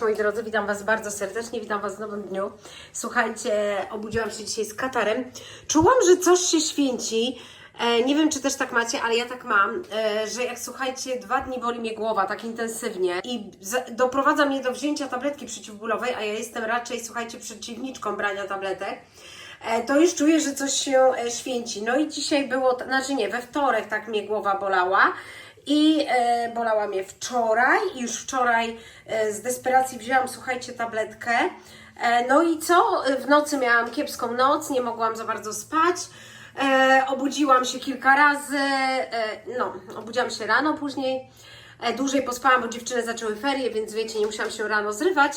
Moi drodzy, witam Was bardzo serdecznie, witam Was w nowym dniu. Słuchajcie, obudziłam się dzisiaj z katarem. Czułam, że coś się święci. E, nie wiem, czy też tak macie, ale ja tak mam, e, że jak słuchajcie, dwa dni boli mnie głowa tak intensywnie i za, doprowadza mnie do wzięcia tabletki przeciwbólowej, a ja jestem raczej, słuchajcie, przeciwniczką brania tabletek. E, to już czuję, że coś się święci. No i dzisiaj było, znaczy nie, we wtorek tak mnie głowa bolała. I e, bolała mnie wczoraj, już wczoraj e, z desperacji wzięłam, słuchajcie, tabletkę. E, no i co? W nocy miałam kiepską noc, nie mogłam za bardzo spać. Obudziłam się kilka razy, no, obudziłam się rano później. Dłużej pospałam, bo dziewczyny zaczęły ferie, więc wiecie, nie musiałam się rano zrywać.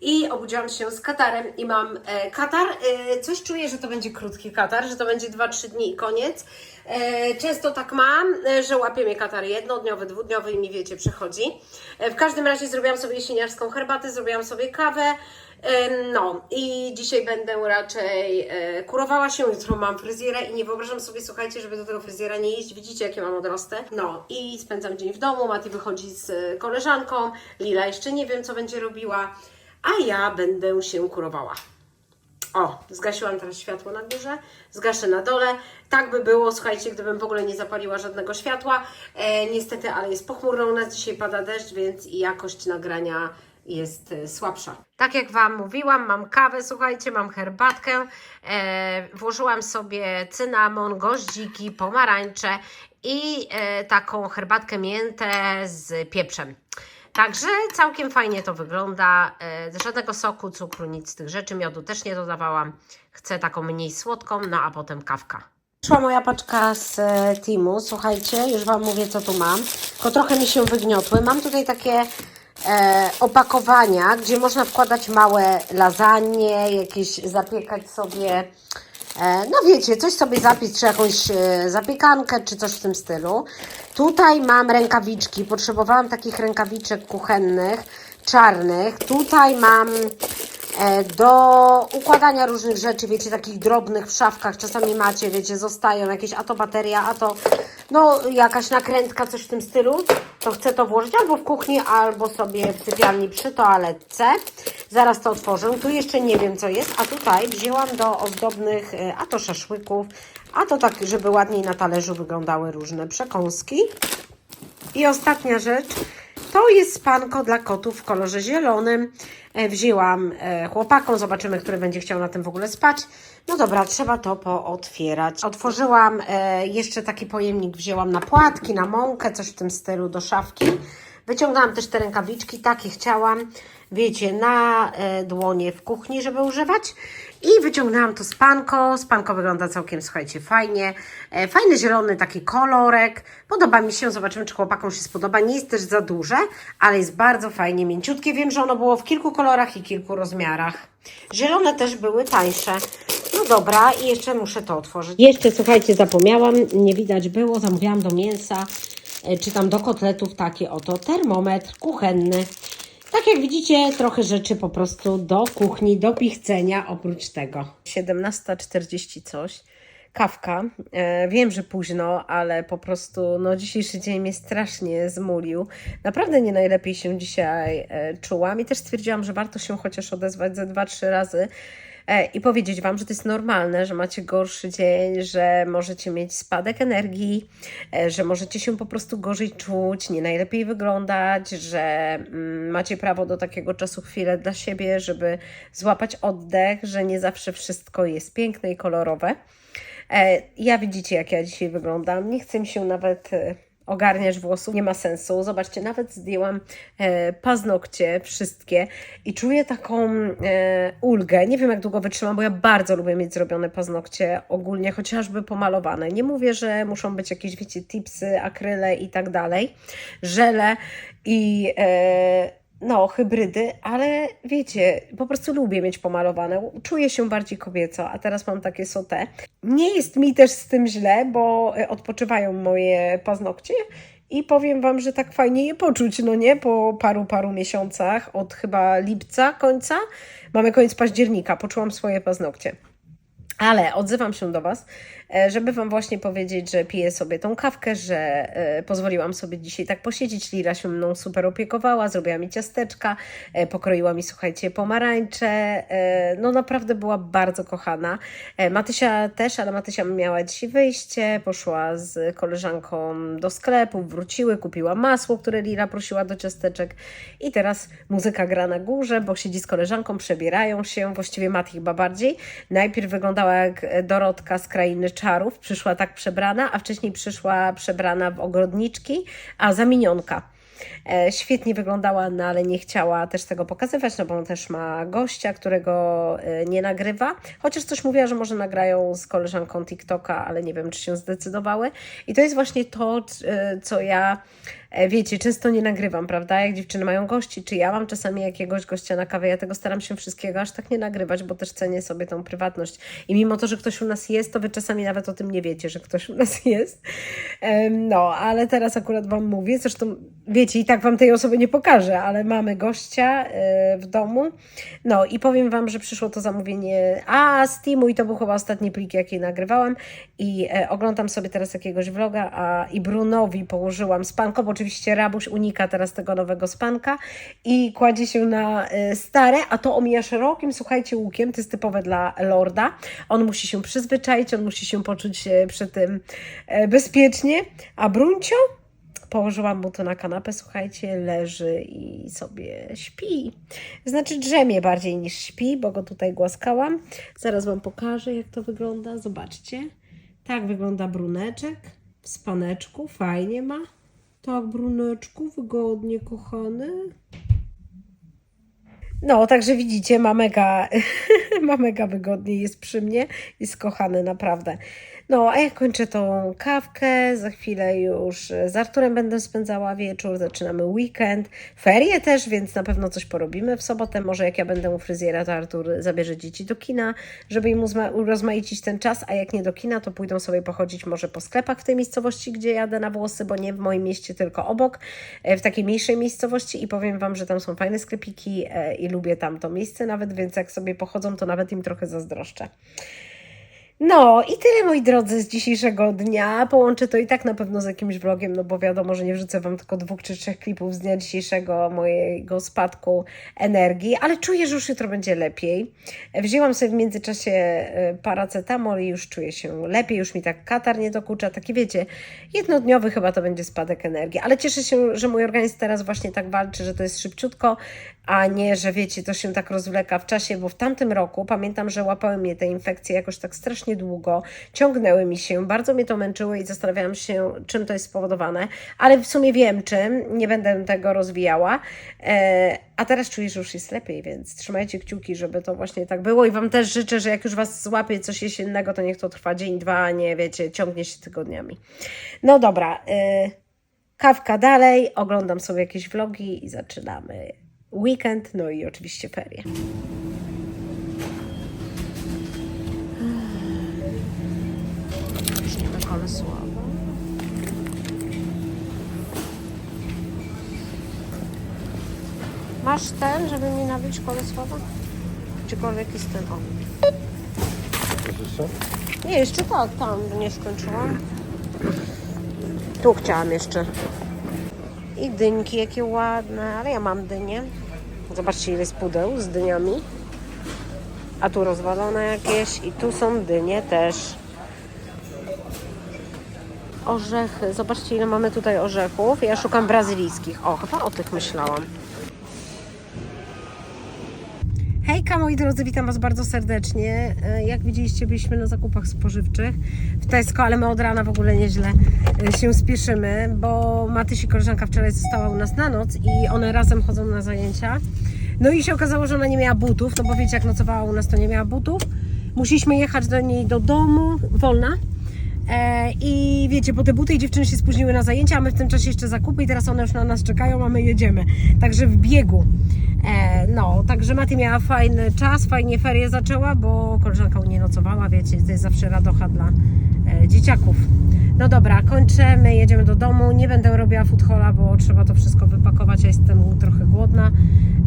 I obudziłam się z katarem i mam e, katar. E, coś czuję, że to będzie krótki katar, że to będzie 2-3 dni i koniec. E, często tak mam, że łapie mnie katar jednodniowy, dwudniowy i mi wiecie, przechodzi. W każdym razie zrobiłam sobie jesieniarską herbatę, zrobiłam sobie kawę. No i dzisiaj będę raczej kurowała się, jutro mam fryzjerę i nie wyobrażam sobie, słuchajcie, żeby do tego fryzjera nie iść. Widzicie, jakie mam odrosty? No i spędzam dzień w domu, Mati wychodzi z koleżanką, Lila jeszcze nie wiem, co będzie robiła, a ja będę się kurowała. O, zgasiłam teraz światło na górze, zgaszę na dole. Tak by było, słuchajcie, gdybym w ogóle nie zapaliła żadnego światła. E, niestety, ale jest pochmurno, u nas dzisiaj pada deszcz, więc jakość nagrania jest e, słabsza. Tak jak Wam mówiłam, mam kawę, słuchajcie, mam herbatkę. E, włożyłam sobie cynamon, goździki, pomarańcze i e, taką herbatkę miętę z pieprzem. Także całkiem fajnie to wygląda. E, Żadnego soku, cukru, nic z tych rzeczy. Miodu też nie dodawałam. Chcę taką mniej słodką, no a potem kawka. Przyszła moja paczka z e, Timu. Słuchajcie, już Wam mówię, co tu mam. Tylko trochę mi się wygniotły. Mam tutaj takie e, opakowania, gdzie można wkładać małe lasagne, jakieś zapiekać sobie. E, No wiecie, coś sobie zapić, czy jakąś e, zapiekankę, czy coś w tym stylu. Tutaj mam rękawiczki, potrzebowałam takich rękawiczek kuchennych, czarnych. Tutaj mam do układania różnych rzeczy, wiecie, takich drobnych w szafkach, czasami macie, wiecie, zostają jakieś, a to bateria, a to, no, jakaś nakrętka, coś w tym stylu, to chcę to włożyć albo w kuchni, albo sobie w sypialni przy toaletce. Zaraz to otworzę. Tu jeszcze nie wiem, co jest, a tutaj wzięłam do ozdobnych, e, a to szaszłyków, a to tak, żeby ładniej na talerzu wyglądały różne przekąski. I ostatnia rzecz, to jest spanko dla kotów w kolorze zielonym. E, Wzięłam e, chłopakom, zobaczymy, który będzie chciał na tym w ogóle spać. No dobra, trzeba to pootwierać. Otworzyłam e, jeszcze taki pojemnik, wzięłam na płatki, na mąkę, coś w tym stylu do szafki. Wyciągnęłam też te rękawiczki, takie chciałam, wiecie, na dłonie w kuchni, żeby używać. I wyciągnęłam to spanko. Spanko wygląda całkiem, słuchajcie, fajnie. E, fajny zielony taki kolorek. Podoba mi się, zobaczymy, czy chłopakom się spodoba. Nie jest też za duże, ale jest bardzo fajnie mięciutkie. Wiem, że ono było w kilku kolorach i kilku rozmiarach. Zielone też były tańsze. No dobra, i jeszcze muszę to otworzyć. Jeszcze, słuchajcie, zapomniałam, nie widać było, zamówiłam do mięsa, e, czy tam do kotletów taki oto termometr kuchenny. Tak jak widzicie, trochę rzeczy po prostu do kuchni, do pichcenia oprócz tego. 17.40 coś. Kawka. E, wiem, że późno, ale po prostu no, dzisiejszy dzień mnie strasznie zmulił. Naprawdę nie najlepiej się dzisiaj e, czułam i też stwierdziłam, że warto się chociaż odezwać ze dwa, trzy razy i powiedzieć Wam, że to jest normalne, że macie gorszy dzień, że możecie mieć spadek energii, e, że możecie się po prostu gorzej czuć, nie najlepiej wyglądać, że mm, macie prawo do takiego czasu chwilę dla siebie, żeby złapać oddech, że nie zawsze wszystko jest piękne i kolorowe. E, Ja widzicie, jak ja dzisiaj wyglądam. Nie chcę mi się nawet ogarniać włosów, nie ma sensu. Zobaczcie, nawet zdjęłam e, paznokcie wszystkie i czuję taką e, ulgę. Nie wiem, jak długo wytrzymam, bo ja bardzo lubię mieć zrobione paznokcie, ogólnie chociażby pomalowane. Nie mówię, że muszą być jakieś, wiecie, tipsy, akryle i tak dalej, żele i... E, no, hybrydy, ale wiecie, po prostu lubię mieć pomalowane. Czuję się bardziej kobieco, a teraz mam takie sotę. Nie jest mi też z tym źle, bo e, odpoczywają moje paznokcie i powiem Wam, że tak fajnie je poczuć, no nie? Po paru, paru miesiącach, od chyba lipca końca, mamy koniec października, poczułam swoje paznokcie. Ale odzywam się do Was, żeby Wam właśnie powiedzieć, że piję sobie tą kawkę, że e, pozwoliłam sobie dzisiaj tak posiedzieć. Lira się mną super opiekowała, zrobiła mi ciasteczka, e, pokroiła mi, słuchajcie, pomarańcze. E, no naprawdę była bardzo kochana. E, Matysia też, ale Matysia miała dzisiaj wyjście, poszła z koleżanką do sklepu, wróciły, kupiła masło, które Lira prosiła do ciasteczek i teraz muzyka gra na górze, bo siedzi z koleżanką, przebierają się, właściwie Mati chyba bardziej. Najpierw wyglądała jak Dorotka z Krainy Czarów, przyszła tak przebrana, a wcześniej przyszła przebrana w ogrodniczki, a za minionka. E, Świetnie wyglądała, no ale nie chciała też tego pokazywać, no bo on też ma gościa, którego e, nie nagrywa. Chociaż coś mówiła, że może nagrają z koleżanką TikToka, ale nie wiem, czy się zdecydowały. I to jest właśnie to, e, co ja, wiecie, często nie nagrywam, prawda? Jak dziewczyny mają gości, czy ja mam czasami jakiegoś gościa na kawę, ja tego staram się wszystkiego aż tak nie nagrywać, bo też cenię sobie tą prywatność. I mimo to, że ktoś u nas jest, to wy czasami nawet o tym nie wiecie, że ktoś u nas jest. No, ale teraz akurat Wam mówię, zresztą wiecie, i tak Wam tej osoby nie pokażę, ale mamy gościa e, w domu. No i powiem Wam, że przyszło to zamówienie a z Teamu i to był chyba ostatni plik, jaki nagrywałam i e, oglądam sobie teraz jakiegoś vloga, a i Brunowi położyłam spanko, bo oczywiście Rabuś unika teraz tego nowego spanka i kładzie się na e, stare, a to omija szerokim, słuchajcie, łukiem, to jest typowe dla Lorda. On musi się przyzwyczaić, on musi się poczuć e, przy tym bezpiecznie, a Bruncio Położyłam mu to na kanapę, słuchajcie, leży i sobie śpi. Znaczy drzemie bardziej niż śpi, bo go tutaj głaskałam. Zaraz Wam pokażę, jak to wygląda. Zobaczcie. Tak wygląda bruneczek w spaneczku. Fajnie ma. Tak, bruneczku, wygodnie, kochany. No, także widzicie, ma mega, ma mega wygodnie, jest przy mnie, jest kochany naprawdę. No, a ja kończę tą kawkę, za chwilę już z Arturem będę spędzała wieczór, zaczynamy weekend, ferie też, więc na pewno coś porobimy w sobotę. Może jak ja będę u fryzjera, to Artur zabierze dzieci do kina, żeby im urozmaicić ten czas, a jak nie do kina, to pójdą sobie pochodzić może po sklepach w tej miejscowości, gdzie jadę na włosy, bo nie w moim mieście, tylko obok, e, w takiej mniejszej miejscowości. I powiem Wam, że tam są fajne sklepiki e, i lubię tam to miejsce nawet, więc jak sobie pochodzą, to nawet im trochę zazdroszczę. No i tyle moi drodzy z dzisiejszego dnia. Połączę to i tak na pewno z jakimś vlogiem, no bo wiadomo, że nie wrzucę Wam tylko dwóch czy trzech klipów z dnia dzisiejszego mojego spadku energii, ale czuję, że już jutro będzie lepiej. Wzięłam sobie w międzyczasie e, paracetamol i już czuję się lepiej, już mi tak katar nie dokucza, taki wiecie, jednodniowy chyba to będzie spadek energii, ale cieszę się, że mój organizm teraz właśnie tak walczy, że to jest szybciutko, a nie, że wiecie, to się tak rozwleka w czasie, bo w tamtym roku pamiętam, że łapały mnie te infekcje jakoś tak strasznie długo, ciągnęły mi się, bardzo mnie to męczyło i zastanawiałam się, czym to jest spowodowane, ale w sumie wiem czym, nie będę tego rozwijała, e, a teraz czuję, że już jest lepiej, więc trzymajcie kciuki, żeby to właśnie tak było i Wam też życzę, że jak już Was złapie coś jesiennego, to niech to trwa dzień, dwa, a nie wiecie, ciągnie się tygodniami. No dobra, e, kawka dalej, oglądam sobie jakieś vlogi i zaczynamy weekend, no i oczywiście ferie. Weźmiemy kolesława. Masz ten, żeby mi nabić kolesława? Czykolwiek jest ten, o. Nie, jeszcze tak, tam nie skończyłam. Tu chciałam jeszcze. I dynki, jakie ładne, ale ja mam dynię. Zobaczcie, ile jest pudeł z dyniami. A tu rozwalone jakieś i tu są dynie też. Orzechy. Zobaczcie, ile mamy tutaj orzechów. Ja szukam brazylijskich. O, chyba o tych myślałam. Hejka moi drodzy, witam Was bardzo serdecznie. E, Jak widzieliście, byliśmy na zakupach spożywczych w Tesco, ale my od rana w ogóle nieźle e, się spieszymy, bo Matyś i koleżanka wczoraj została u nas na noc i one razem chodzą na zajęcia. No i się okazało, że ona nie miała butów, no bo wiecie, jak nocowała u nas, to nie miała butów. Musieliśmy jechać do niej do domu, wolna. E, I wiecie, po te buty i dziewczyny się spóźniły na zajęcia, a my w tym czasie jeszcze zakupy i teraz one już na nas czekają, a my jedziemy. Także w biegu. E, no, także Maty miała fajny czas, fajnie ferie zaczęła, bo koleżanka u niej nocowała, wiecie, to jest zawsze radocha dla e, dzieciaków. No dobra, kończymy, jedziemy do domu. Nie będę robiła food bo trzeba to wszystko wypakować, ja jestem trochę głodna.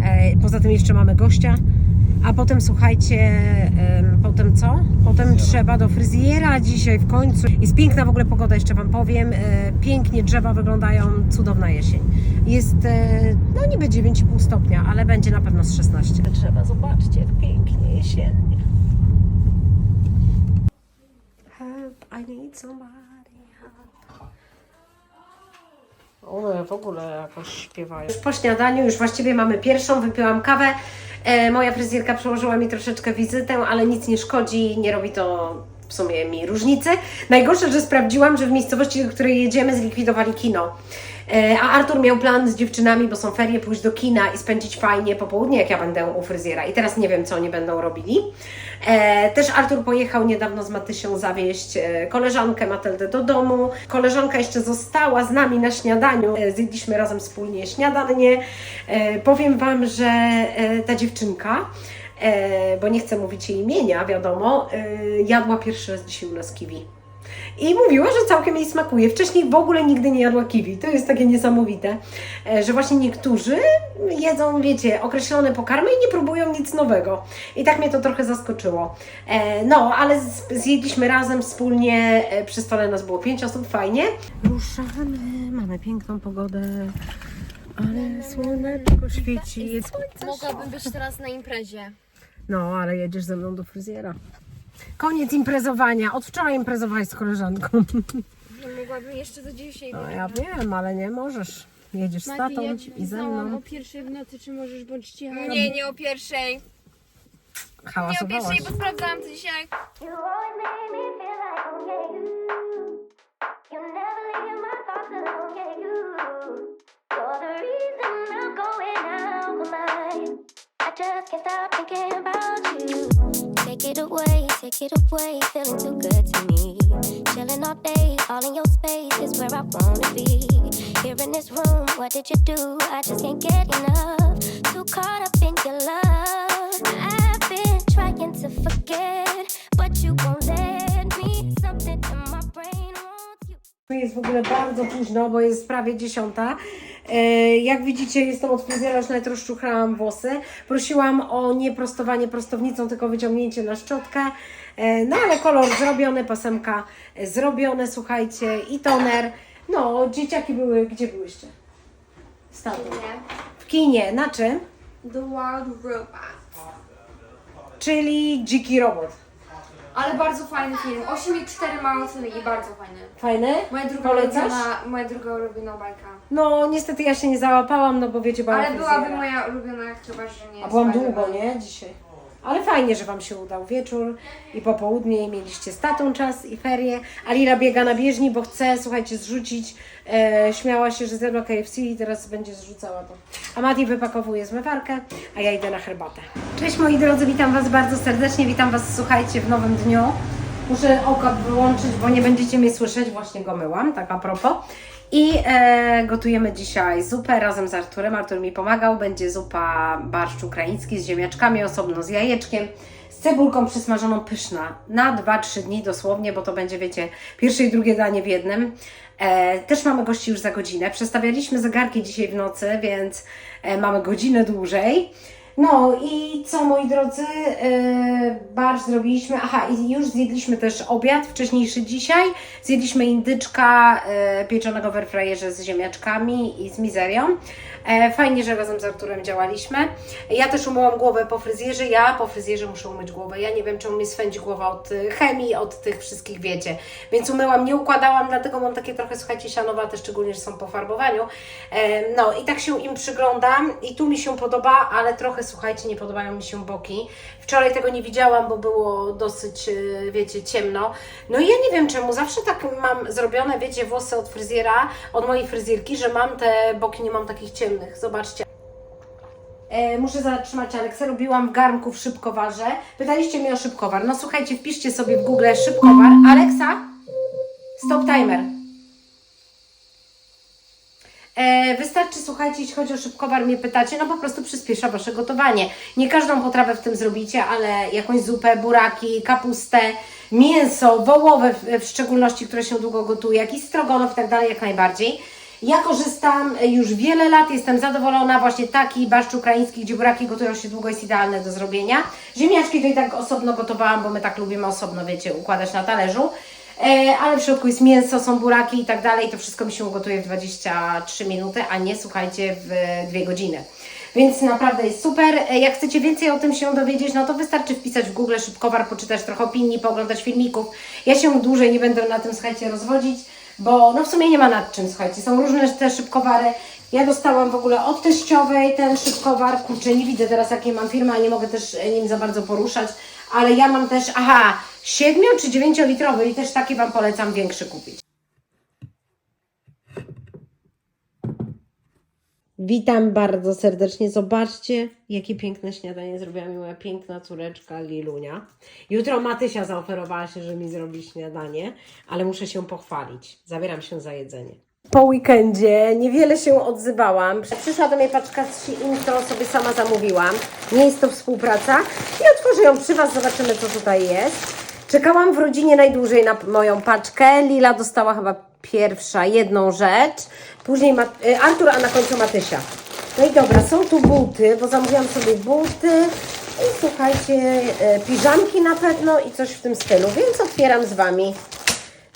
E, poza tym jeszcze mamy gościa A potem słuchajcie, em, potem co? Potem trzeba do fryzjera dzisiaj w końcu. Jest piękna w ogóle pogoda, jeszcze Wam powiem. E, pięknie drzewa wyglądają, cudowna jesień. Jest e, no niby 9,5 stopnia, ale będzie na pewno z 16. Drzewa, zobaczcie, jak pięknie jesiennie. I need somebody One w ogóle jakoś śpiewają. Już po śniadaniu, już właściwie mamy pierwszą, wypiłam kawę. E, moja fryzjerka przełożyła mi troszeczkę wizytę, ale nic nie szkodzi, nie robi to w sumie mi różnicy. Najgorsze, że sprawdziłam, że w miejscowości, do której jedziemy, zlikwidowali kino. E, A Artur miał plan z dziewczynami, bo są ferie, pójść do kina i spędzić fajnie popołudnie, jak ja będę u fryzjera. I teraz nie wiem, co oni będą robili. E, też Artur pojechał niedawno z Matysią zawieźć e, koleżankę Matyldę do domu. Koleżanka jeszcze została z nami na śniadaniu. Zjedliśmy razem wspólnie śniadanie. Powiem Wam, że ta dziewczynka, bo nie chcę mówić jej imienia, wiadomo, jadła pierwszy raz dzisiaj u nas kiwi. I mówiła, że całkiem jej smakuje. Wcześniej w ogóle nigdy nie jadła kiwi. To jest takie niesamowite, e, że właśnie niektórzy jedzą, wiecie, określone pokarmy i nie próbują nic nowego. I tak mnie to trochę zaskoczyło. E, No, ale zjedliśmy razem wspólnie, e, przy stole nas było pięć osób, fajnie. Ruszamy, mamy piękną pogodę, ale słoneczko świeci. Jest... Mogłabym być teraz na imprezie. No, ale jedziesz ze mną do fryzjera. Koniec imprezowania. Od wczoraj imprezowałeś z koleżanką. No, mogłabym jeszcze do dzisiaj. No ja wiem, ale nie możesz. Jedziesz z tatą ja ci i ze pisałam mną. o pierwszej w nocy, czy możesz bądź cicha. Nie, nie o pierwszej. Nie o Hałasowałaś. pierwszej, bo sprawdzałam to dzisiaj. You always make me feel like, yeah, you. You never leave my thoughts alone, yeah, you. You're the reason I'm going out my mind. I just can't stop thinking about you. Take it away, take it away, feeling too good to me. Chilling all day, all in your space is where I wanna be. Here in this room, what did you do? I just can't get enough. Too caught up in your love. I've been trying to forget, but you won't let jest w ogóle bardzo późno, bo jest prawie dziesiąta. E, Jak widzicie, jestem od fryzjera, już nawet rozczuchrałam włosy. Prosiłam o nie prostowanie prostownicą, tylko wyciągnięcie na szczotkę. E, No ale kolor zrobiony, pasemka zrobione, słuchajcie, i toner. No, dzieciaki były, gdzie byłyście? Stały. W kinie. Na czym? The Wild Robot. Czyli Dziki Robot. Ale bardzo fajny film. 8,4 ma oceny i bardzo fajny. Fajny? Moja druga, Polecasz? ulubiona, moja druga ulubiona bajka. No, niestety ja się nie załapałam, no bo wiecie, byłam Ale byłaby fryzjera. moja ulubiona, chyba że nie. A byłam Spider-Man. długo, nie? Dzisiaj. Ale fajnie, że Wam się udał wieczór i popołudnie i mieliście z tatą czas i ferie. A Lila biega na bieżni, bo chce, słuchajcie, zrzucić. E, śmiała się, że zjadła KFC i teraz będzie zrzucała to. A Mati wypakowuje zmywarkę, a ja idę na herbatę. Cześć moi drodzy, witam Was bardzo serdecznie. Witam Was, słuchajcie, w nowym dniu. Muszę oko wyłączyć, bo nie będziecie mnie słyszeć. Właśnie go myłam, tak a propos. I e, gotujemy dzisiaj zupę razem z Arturem. Artur mi pomagał. Będzie zupa barszcz ukraiński z ziemniaczkami, osobno z jajeczkiem, z cebulką przysmażoną pyszna. Na 2-3 dni dosłownie, bo to będzie, wiecie, pierwsze i drugie danie w jednym. E, też mamy gości już za godzinę. Przestawialiśmy zegarki dzisiaj w nocy, więc e, mamy godzinę dłużej. No i co moi drodzy, yy, barsz zrobiliśmy, aha i już zjedliśmy też obiad wcześniejszy dzisiaj, zjedliśmy indyczka yy, pieczonego w airfryerze z ziemniaczkami i z mizerią. E, fajnie, że razem z Arturem działaliśmy. Ja też umyłam głowę po fryzjerze, ja po fryzjerze muszę umyć głowę, ja nie wiem czemu mnie swędzi głowa od y, chemii, od tych wszystkich wiecie, więc umyłam, nie układałam, dlatego mam takie trochę, słuchajcie, sianowate, szczególnie, że są po farbowaniu. E, no i tak się im przyglądam i tu mi się podoba, ale trochę, słuchajcie, nie podobają mi się boki. Wczoraj tego nie widziałam, bo było dosyć, e, wiecie, ciemno. No i ja nie wiem czemu, zawsze tak mam zrobione, wiecie, włosy od fryzjera, od mojej fryzjerki, że mam te boki, nie mam takich ciemnych. Zobaczcie. E, muszę zatrzymać Aleksę. Robiłam w garnku w szybkowarze. Pytaliście mnie o szybkowar. No słuchajcie, wpiszcie sobie w Google szybkowar. Aleksa, stop timer. E, wystarczy, słuchajcie, jeśli chodzi o szybkowar, mnie pytacie, no po prostu przyspiesza Wasze gotowanie. Nie każdą potrawę w tym zrobicie, ale jakąś zupę, buraki, kapustę, mięso, wołowe w, szczególności, które się długo gotuje, jakiś strogonow i tak dalej, jak najbardziej. Ja korzystam już wiele lat, jestem zadowolona. Właśnie taki barszcz ukraiński, gdzie buraki gotują się długo, jest idealny do zrobienia. Ziemniaczki to i tak osobno gotowałam, bo my tak lubimy osobno, wiecie, układać na talerzu. E, ale w środku jest mięso, są buraki i tak dalej. To wszystko mi się ugotuje w 23 minuty, a nie słuchajcie w 2 godziny. Więc naprawdę jest super. E, Jak chcecie więcej o tym się dowiedzieć, no to wystarczy wpisać w Google szybkowar, poczytać trochę opinii, pooglądać filmików. Ja się dłużej nie będę na tym, słuchajcie, rozwodzić, bo no w sumie nie ma nad czym, słuchajcie. Są różne te szybkowary. Ja dostałam w ogóle od teściowej ten szybkowar. Kurczę, nie widzę teraz jakie mam firmy, a nie mogę też e, nim za bardzo poruszać. Ale ja mam też, aha, 7 czy 9 litrowy i też taki Wam polecam większy kupić. Witam bardzo serdecznie. Zobaczcie, jakie piękne śniadanie zrobiła mi moja piękna córeczka Lilunia. Jutro Matysia zaoferowała się, że mi zrobi śniadanie, ale muszę się pochwalić. Zabieram się za jedzenie. Po weekendzie niewiele się odzywałam. Przyszła do mnie paczka z Shein, którą sobie sama zamówiłam. Nie jest to współpraca. I otworzę ją przy Was, zobaczymy co tutaj jest. Czekałam w rodzinie najdłużej na moją paczkę. Lila dostała chyba pierwsza jedną rzecz. Później Ma- y, Artur, a na końcu Matysia. No i dobra, są tu buty, bo zamówiłam sobie buty. I słuchajcie, y, piżamki na pewno i coś w tym stylu, więc otwieram z Wami.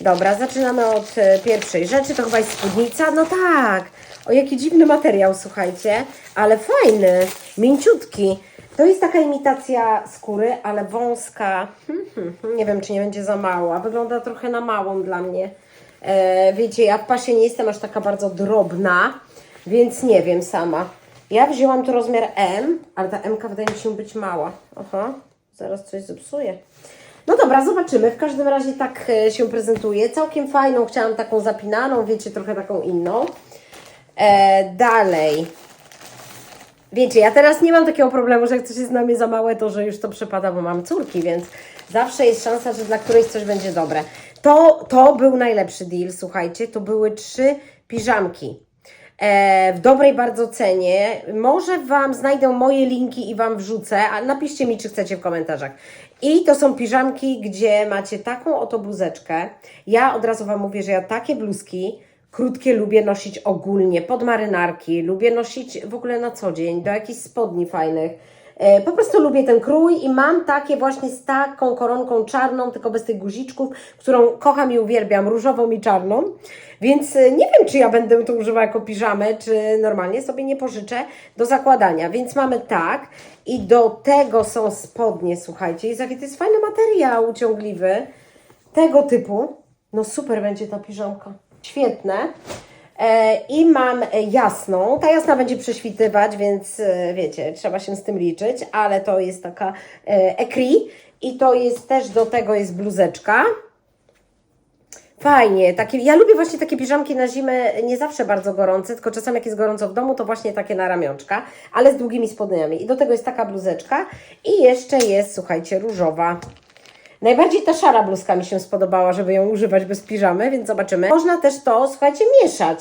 Dobra, zaczynamy od e, pierwszej rzeczy. To chyba jest spódnica. No tak. O, jaki dziwny materiał, słuchajcie. Ale fajny, mięciutki. To jest taka imitacja skóry, ale wąska. Hmm, hmm, hmm. Nie wiem, czy nie będzie za mała. Wygląda trochę na małą dla mnie. E, wiecie, ja w pasie nie jestem aż taka bardzo drobna, więc nie wiem sama. Ja wzięłam tu rozmiar M, ale ta M wydaje mi się być mała. Aha, zaraz coś zepsuję. No dobra, zobaczymy. W każdym razie tak e, się prezentuje. Całkiem fajną, chciałam taką zapinaną, wiecie, trochę taką inną. E, dalej. Wiecie, ja teraz nie mam takiego problemu, że jak coś jest na mnie za małe, to że już to przepada, bo mam córki, więc zawsze jest szansa, że dla którejś coś będzie dobre. To, to był najlepszy deal, słuchajcie. To były trzy piżamki. E, w dobrej bardzo cenie. Może Wam znajdę moje linki i Wam wrzucę, a napiszcie mi, czy chcecie w komentarzach. I to są piżamki, gdzie macie taką oto bluzeczkę. Ja od razu Wam mówię, że ja takie bluzki krótkie lubię nosić ogólnie, pod marynarki, lubię nosić w ogóle na co dzień, do jakichś spodni fajnych. E, Po prostu lubię ten krój i mam takie właśnie z taką koronką czarną, tylko bez tych guziczków, którą kocham i uwielbiam, różową i czarną. Więc e, nie wiem, czy ja będę to używała jako piżamę, czy normalnie sobie nie pożyczę do zakładania. Więc mamy tak i do tego są spodnie, słuchajcie. Jest jaki to jest fajny materiał uciągliwy tego typu. No super będzie ta piżamka. Świetne. E, I mam jasną. Ta jasna będzie prześwitywać, więc e, wiecie, trzeba się z tym liczyć, ale to jest taka e, ekri i to jest też do tego jest bluzeczka. Fajnie, takie, ja lubię właśnie takie piżamki na zimę, nie zawsze bardzo gorące, tylko czasem jak jest gorąco w domu, to właśnie takie na ramionczka, ale z długimi spodniami. I do tego jest taka bluzeczka i jeszcze jest, słuchajcie, różowa. Najbardziej ta szara bluzka mi się spodobała, żeby ją używać bez piżamy, więc zobaczymy. Można też to, słuchajcie, mieszać.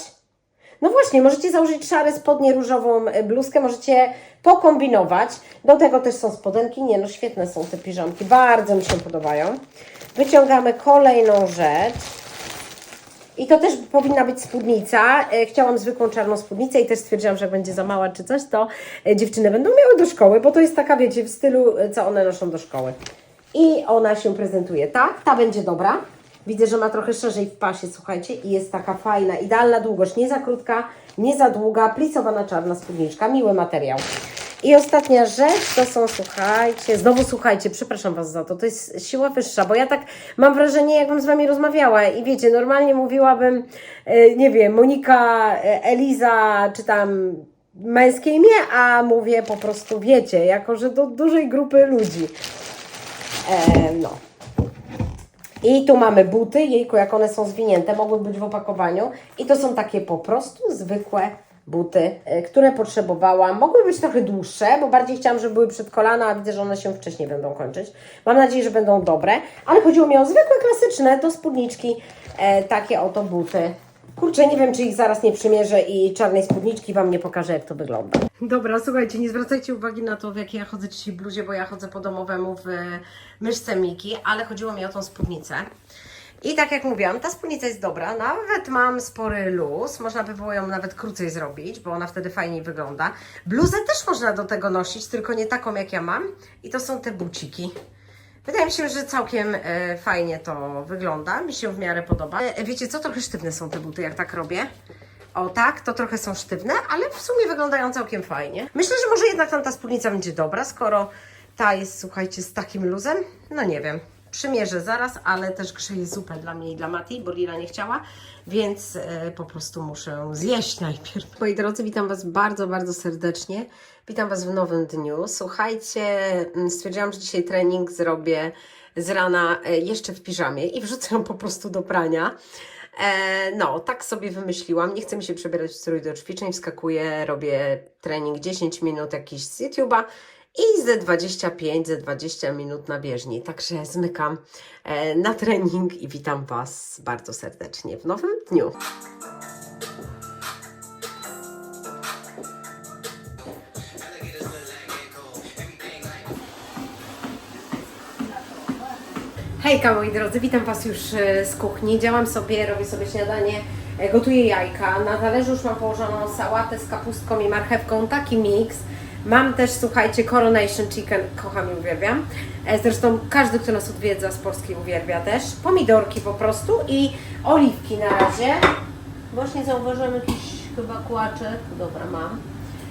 No właśnie, możecie założyć szare spodnie, różową e, bluzkę, możecie pokombinować. Do tego też są spodenki. Nie no, świetne są te piżamki, bardzo mi się podobają. Wyciągamy kolejną rzecz. I to też powinna być spódnica. E, Chciałam zwykłą czarną spódnicę i też stwierdziłam, że jak będzie za mała czy coś, to e, dziewczyny będą miały do szkoły, bo to jest taka, wiecie, w stylu, co one noszą do szkoły. I ona się prezentuje tak, ta będzie dobra. Widzę, że ma trochę szerzej w pasie, słuchajcie, i jest taka fajna, idealna długość, nie za krótka, nie za długa, plisowana czarna spódniczka, miły materiał. I ostatnia rzecz to są, słuchajcie, znowu słuchajcie, przepraszam Was za to, to jest siła wyższa, bo ja tak mam wrażenie, jakbym z Wami rozmawiała i wiecie, normalnie mówiłabym, e, nie wiem, Monika, e, Eliza, czy tam męskie imię, a mówię po prostu, wiecie, jako że do dużej grupy ludzi. E, no. I tu mamy buty, jejku, jak one są zwinięte, mogły być w opakowaniu. I to są takie po prostu zwykłe buty, e, które potrzebowałam. Mogły być trochę dłuższe, bo bardziej chciałam, żeby były przed kolana, a widzę, że one się wcześniej będą kończyć. Mam nadzieję, że będą dobre, ale chodziło mi o zwykłe, klasyczne, do spódniczki, e, takie oto buty. Kurczę, nie wiem, czy ich zaraz nie przymierzę i czarnej spódniczki Wam nie pokażę, jak to wygląda. Dobra, słuchajcie, nie zwracajcie uwagi na to, w jakiej ja chodzę dzisiaj bluzie, bo ja chodzę po domowemu w myszce Miki, ale chodziło mi o tą spódnicę. I tak jak mówiłam, ta spódnica jest dobra, nawet mam spory luz, można by było ją nawet krócej zrobić, bo ona wtedy fajniej wygląda. Bluzę też można do tego nosić, tylko nie taką jak ja mam i to są te buciki. Wydaje mi się, że całkiem e, fajnie to wygląda, mi się w miarę podoba. E, wiecie co, trochę sztywne są te buty, jak tak robię. O tak, to trochę są sztywne, ale w sumie wyglądają całkiem fajnie. Myślę, że może jednak tam ta spódnica będzie dobra, skoro ta jest, słuchajcie, z takim luzem. No nie wiem, przymierzę zaraz, ale też grzeje zupę dla mnie i dla Mati, bo Lila nie chciała, więc e, po prostu muszę zjeść najpierw. Moi drodzy, witam Was bardzo, bardzo serdecznie. Witam Was w nowym dniu. Słuchajcie, mm, stwierdziłam, że dzisiaj trening zrobię z rana e, jeszcze w piżamie i wrzucę ją po prostu do prania. E, no, tak sobie wymyśliłam. Nie chcę mi się przebierać w strój do ćwiczeń. Wskakuję, robię trening 10 minut jakiś z YouTube'a i ze 25, ze 20 minut na bieżni. Także zmykam e, na trening i witam Was bardzo serdecznie w nowym dniu. Hejka moi drodzy, witam Was już e, z kuchni. Działam sobie, robię sobie śniadanie, e, gotuję jajka. Na talerzu już mam położoną sałatę z kapustką i marchewką, taki miks. Mam też, słuchajcie, Coronation Chicken, kocham i uwielbiam. E, Zresztą każdy, kto nas odwiedza z Polski uwielbia też. Pomidorki po prostu i oliwki na razie. Właśnie zauważyłam jakiś chyba kłaczek. Dobra, mam.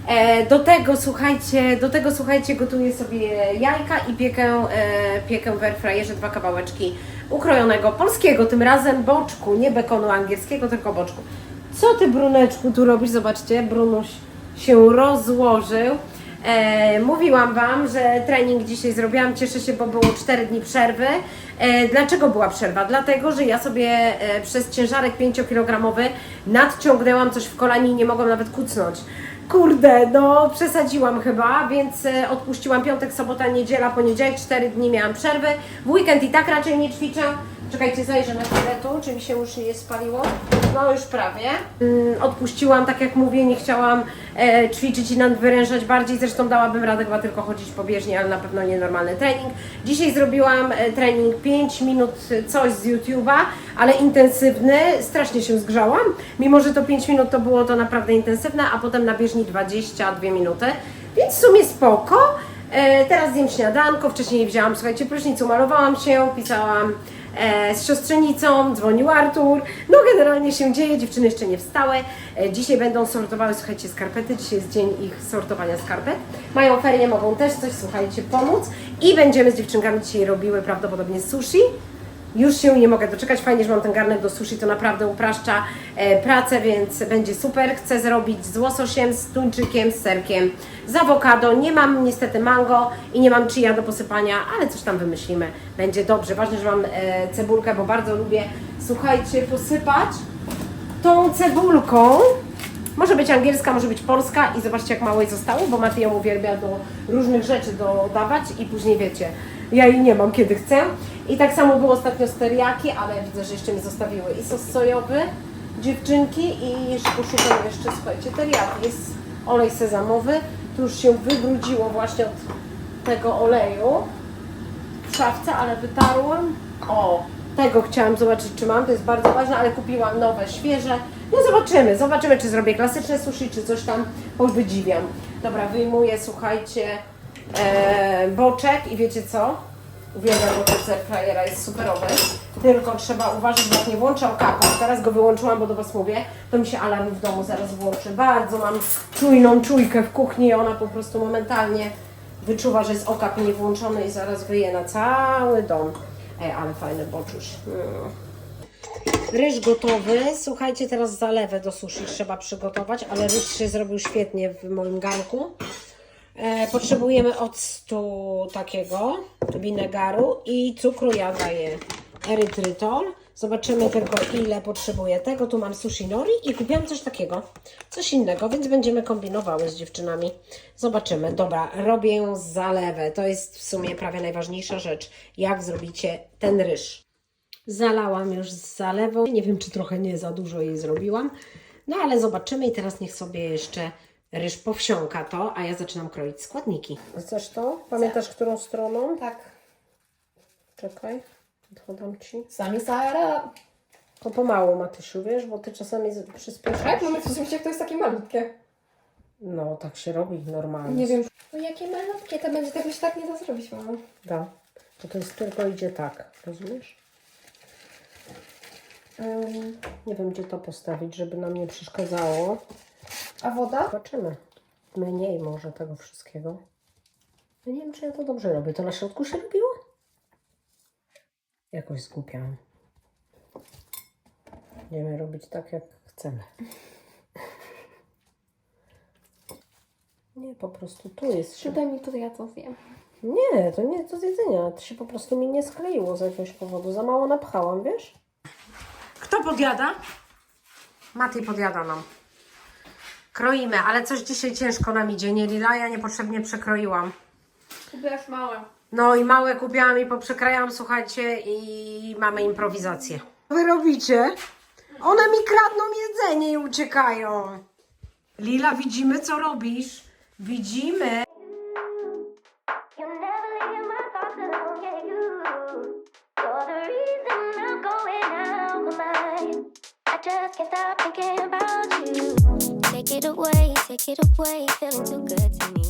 E, do tego słuchajcie, do tego słuchajcie, gotuję sobie jajka i piekę, e, piekę w airfryerze dwa kawałeczki ukrojonego polskiego, tym razem boczku, nie bekonu angielskiego, tylko boczku. Co ty Bruneczku tu robisz? Zobaczcie, Brunuś się rozłożył. E, mówiłam Wam, że trening dzisiaj zrobiłam, cieszę się, bo było 4 dni przerwy. E, dlaczego była przerwa? Dlatego, że ja sobie e, przez ciężarek 5-kilogramowy nadciągnęłam coś w kolanie i nie mogłam nawet kucnąć. Kurde, no przesadziłam chyba, więc e, odpuściłam piątek, sobota, niedziela, poniedziałek, 4 dni miałam przerwy. W weekend i tak raczej nie ćwiczę. Czekajcie, zajrzę na chwilę tu, czy mi się już nie spaliło. No już prawie. Mm, odpuściłam, tak jak mówię, nie chciałam e, ćwiczyć i nadwyrężać bardziej. Zresztą dałabym radę chyba tylko chodzić po bieżni, ale na pewno nie normalny trening. Dzisiaj zrobiłam e, trening 5 minut e, coś z YouTube'a, ale intensywny. Strasznie się zgrzałam. Mimo, że to 5 minut to było to naprawdę intensywne, a potem na bieżni 22 minuty. Więc w sumie spoko. E, teraz zjem śniadanko, wcześniej wzięłam, słuchajcie, prysznic, umalowałam się, pisałam z siostrzenicą, dzwonił Artur. No generalnie się dzieje, dziewczyny jeszcze nie wstały. E, dzisiaj będą sortowały, słuchajcie, skarpety. Dzisiaj jest dzień ich sortowania skarpet. Mają ferie, mogą też coś, słuchajcie, pomóc. I będziemy z dziewczynkami dzisiaj robiły prawdopodobnie sushi. Już się nie mogę doczekać. Fajnie, że mam ten garnek do sushi, to naprawdę upraszcza e, pracę, więc będzie super. Chcę zrobić z łososiem, z tuńczykiem, z serkiem, z awokado. Nie mam niestety mango i nie mam chia do posypania, ale coś tam wymyślimy. Będzie dobrze. Ważne, że mam e, cebulkę, bo bardzo lubię, słuchajcie, posypać tą cebulką. Może być angielska, może być polska i zobaczcie jak mało jej zostało, bo Maty ją uwielbia do różnych rzeczy dodawać i później wiecie, ja jej nie mam kiedy chcę. I tak samo było ostatnio z teriaki, ale widzę, że jeszcze mi zostawiły i sos sojowy dziewczynki i jeszcze poszukam jeszcze, słuchajcie, teriaki. Jest olej sezamowy, tu już się wybrudziło właśnie od tego oleju w szafce, ale wytarłam. O, tego chciałam zobaczyć, czy mam, to jest bardzo ważne, ale kupiłam nowe, świeże. No zobaczymy, zobaczymy, czy zrobię klasyczne sushi, czy coś tam powydziwiam. Dobra, wyjmuję, słuchajcie, e, boczek i wiecie co? Uwielbiam boczek airfryera, jest superowy. Tylko trzeba uważać, bo jak nie włączam kapa, teraz go wyłączyłam, bo do Was mówię, to mi się alarm w domu zaraz włączy. Bardzo mam czujną czujkę w kuchni i ona po prostu momentalnie wyczuwa, że jest okap nie włączony i zaraz wyje na cały dom. Ej, ale fajny boczuś. Mm. Ryż gotowy. Słuchajcie, teraz zalewę do sushi trzeba przygotować, ale ryż się zrobił świetnie w moim garnku. E, potrzebujemy octu takiego, winegaru i cukru. Ja daję erytrytol. Zobaczymy tylko ile potrzebuję tego. Tu mam sushi nori i kupiłam coś takiego, coś innego, więc będziemy kombinowały z dziewczynami. Zobaczymy. Dobra, robię zalewę. To jest w sumie prawie najważniejsza rzecz. Jak zrobicie ten ryż? Zalałam już z zalewą. Nie wiem, czy trochę nie za dużo jej zrobiłam. No ale zobaczymy i teraz niech sobie jeszcze ryż powsiąka to, a ja zaczynam kroić składniki. Chcesz to? Pamiętasz, którą stroną? Tak. Czekaj. Podchodam ci. Sami Sara. To pomału, Matysiu, wiesz, bo ty czasami z- przyspieszasz. Tak? No my w sumie jak to jest takie malutkie. No, tak się robi normalnie. Nie wiem. No jakie malutkie to będzie, tego się tak nie da zrobić, mamo. Da. To to jest tylko idzie tak, rozumiesz? Ym, nie wiem, gdzie to postawić, żeby nam nie przeszkadzało. A woda? Zobaczymy. Mniej może tego wszystkiego. Ja nie wiem, czy ja to dobrze robię. To na środku się robiło? Jakoś zgubiłam. Będziemy robić tak, jak chcemy. Nie, po prostu tu jest. się- Przydaj mi to, ja to zjem. Nie, to nie do zjedzenia. To się po prostu mi nie skleiło z jakiegoś powodu. Za mało napchałam, wiesz? Kto podjada? Matej podjada nam. Kroimy, ale coś dzisiaj ciężko nam idzie, nie Lila? Ja niepotrzebnie przekroiłam. Kupiłaś małe. No i małe kupiłam i poprzekrajałam, słuchajcie, i mamy improwizację. Co wy robicie? One mi kradną jedzenie i uciekają. Lila, widzimy, co robisz? Widzimy. You never leave Take it away, feeling too good to me.